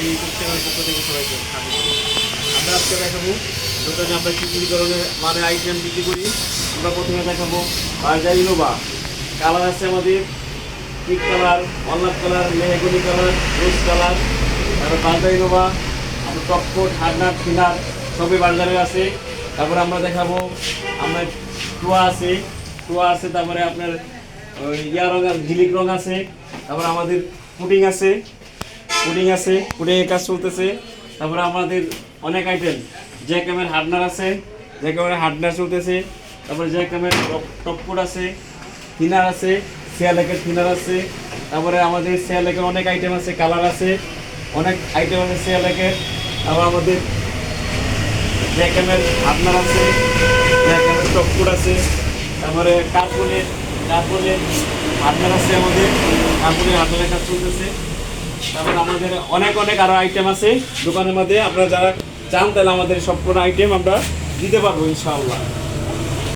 থেকে ইউটিউব চ্যানেলের পক্ষ থেকে সবাইকে স্বাগত আমরা আজকে দেখাবো দোকানে আমরা কী কী ধরনের মানে আইটেম বিক্রি করি। আমরা প্রথমে দেখাবো বার্জার ইনোভা কালার আছে আমাদের। Pick colour অনলাপ colour mahogany colour rose colour তারপর বার্জার ইনোভা আমরা টপকোট হার্ডনার থিনার সবই বার্জারে আছে। তারপরে আমরা দেখাবো আমরা টুয়া আছে। টুয়া আছে, তারপরে আপনার ইয়া আছে ঝিলিক রঙ আছে। তারপরে আমাদের পুডিং আছে। পুডিং আছে পুডিংয়ের কাজ চলতেছে। তারপরে আমাদের অনেক আইটেম জ্যাকামের হার্ডনার আছে, জ্যাকামের হার্ডনার চলতেছে। তারপরে জ্যাকামের টপকোট আছে থিনার আছে সিয়ালেকের থিনার আছে। তারপরে আমাদের সিয়ালেকের অনেক আইটেম আছে কালার আছে, অনেক আইটেম আছে সিয়ালেকের তারপর আমাদের জ্যাকামের হার্ডনার আছে, জ্যাকামের টপকোট আছে। তারপরে কার্বনের কার্বনের হার্ডনার আছে আমাদের। কার্বনের হার্ডনারের কাজ চলতেছে। তারপর আমাদের অনেক অনেক আরও আইটেম আছে। দোকানের মধ্যে আপনারা যারা চান, তাহলে আমাদের সম্পূর্ণ আইটেম আমরা দিতে পারব, ইনশাআল্লাহ।